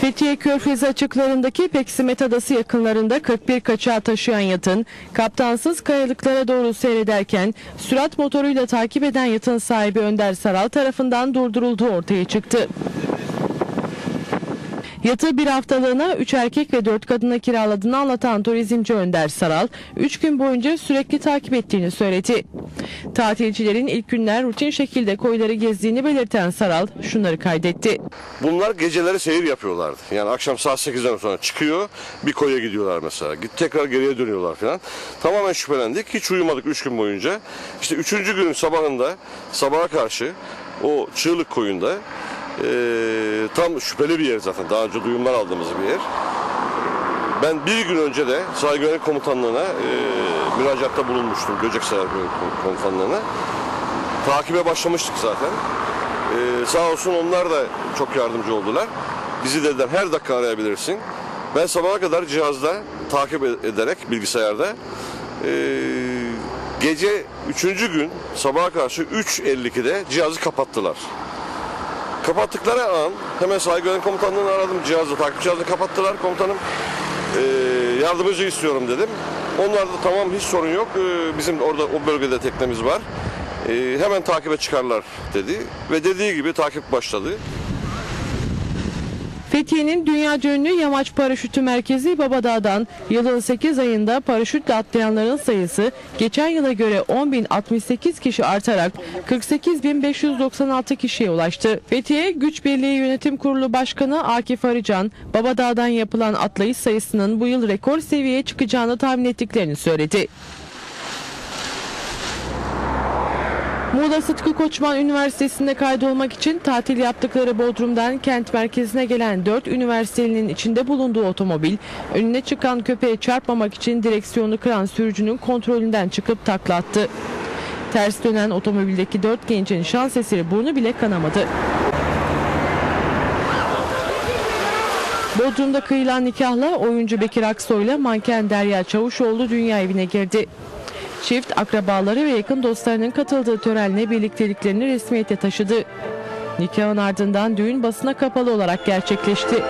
Fethiye Körfezi açıklarındaki Peksimet Adası yakınlarında 41 kaçağı taşıyan yatın kaptansız kayalıklara doğru seyrederken sürat motoruyla takip eden yatın sahibi Önder Saral tarafından durdurulduğu ortaya çıktı. Yatı bir haftalığına 3 erkek ve 4 kadına kiraladığını anlatan turizmci Önder Saral, 3 gün boyunca sürekli takip ettiğini söyledi. Tatilcilerin ilk günler rutin şekilde koyları gezdiğini belirten Saral şunları kaydetti. Bunlar geceleri seyir yapıyorlardı. Yani akşam saat 8'den sonra çıkıyor bir koya gidiyorlar mesela. Git tekrar geriye dönüyorlar falan. Tamamen şüphelendik. Hiç uyumadık 3 gün boyunca. İşte 3. günün sabahında sabaha karşı o çığlık koyunda eee, tam şüpheli bir yer zaten. Daha önce duyumlar aldığımız bir yer. Ben bir gün önce de sahil güvenlik komutanlığına eee müracaatta bulunmuştum. Göcek Sahil Güvenlik Komutanlığına. Takibe başlamıştık zaten. Ee, sağ olsun onlar da çok yardımcı oldular. Bizi dediler her dakika arayabilirsin. Ben sabaha kadar cihazda takip e- ederek bilgisayarda ee, gece 3. gün sabaha karşı 3.52'de cihazı kapattılar. Kapattıkları an hemen sahil güvenlik komutanlığını aradım. Cihazı, takip cihazını kapattılar komutanım. Ee, yardımcı istiyorum dedim. Onlar da tamam hiç sorun yok. Ee, bizim orada o bölgede teknemiz var. Ee, hemen takibe çıkarlar dedi. Ve dediği gibi takip başladı. Fethiye'nin dünya ünlü yamaç paraşütü merkezi Babadağ'dan yılın 8 ayında paraşütle atlayanların sayısı geçen yıla göre 10.068 kişi artarak 48.596 kişiye ulaştı. Fethiye Güç Birliği Yönetim Kurulu Başkanı Akif Arıcan, Babadağ'dan yapılan atlayış sayısının bu yıl rekor seviyeye çıkacağını tahmin ettiklerini söyledi. Muğla Sıtkı Koçman Üniversitesi'nde kaydolmak için tatil yaptıkları Bodrum'dan kent merkezine gelen 4 üniversitelinin içinde bulunduğu otomobil önüne çıkan köpeğe çarpmamak için direksiyonu kıran sürücünün kontrolünden çıkıp taklattı. Ters dönen otomobildeki 4 gencin şans eseri burnu bile kanamadı. Bodrum'da kıyılan nikahla oyuncu Bekir Aksoy'la manken Derya Çavuşoğlu dünya evine girdi. Çift akrabaları ve yakın dostlarının katıldığı törenle birlikteliklerini resmiyete taşıdı. Nikahın ardından düğün basına kapalı olarak gerçekleşti.